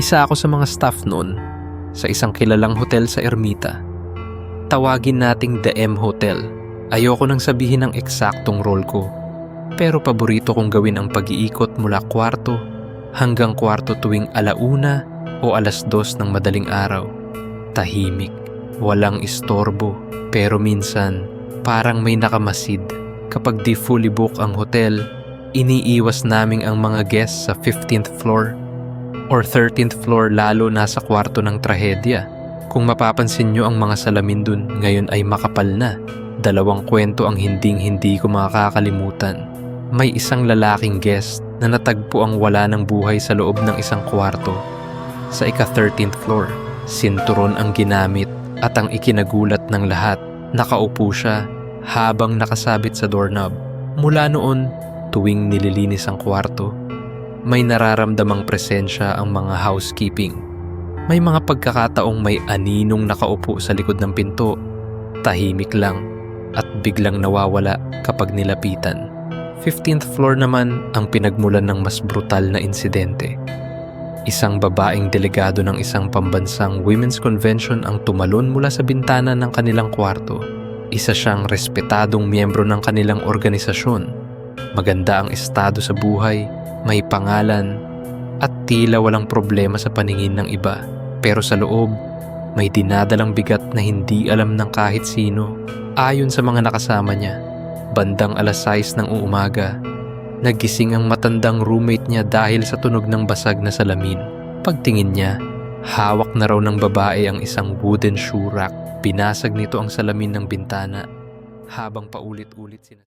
Isa ako sa mga staff noon sa isang kilalang hotel sa Ermita. Tawagin nating The M Hotel. Ayoko nang sabihin ang eksaktong role ko. Pero paborito kong gawin ang pag-iikot mula kwarto hanggang kwarto tuwing alauna o alas dos ng madaling araw. Tahimik, walang istorbo, pero minsan parang may nakamasid. Kapag di fully book ang hotel, iniiwas naming ang mga guests sa 15th floor or 13th floor lalo nasa kwarto ng trahedya. Kung mapapansin nyo ang mga salamin dun ngayon ay makapal na. Dalawang kwento ang hinding-hindi ko makakalimutan. May isang lalaking guest na natagpo ang wala ng buhay sa loob ng isang kwarto. Sa ika-13th floor, sinturon ang ginamit at ang ikinagulat ng lahat. Nakaupo siya habang nakasabit sa doorknob. Mula noon, tuwing nililinis ang kwarto, may nararamdamang presensya ang mga housekeeping. May mga pagkakataong may aninong nakaupo sa likod ng pinto, tahimik lang at biglang nawawala kapag nilapitan. 15th floor naman ang pinagmulan ng mas brutal na insidente. Isang babaeng delegado ng isang pambansang women's convention ang tumalon mula sa bintana ng kanilang kwarto. Isa siyang respetadong miyembro ng kanilang organisasyon. Maganda ang estado sa buhay, may pangalan, at tila walang problema sa paningin ng iba. Pero sa loob, may dinadalang bigat na hindi alam ng kahit sino. Ayon sa mga nakasama niya, bandang alas 6 ng umaga, nagising ang matandang roommate niya dahil sa tunog ng basag na salamin. Pagtingin niya, hawak na raw ng babae ang isang wooden shoe rack. Binasag nito ang salamin ng bintana habang paulit-ulit sina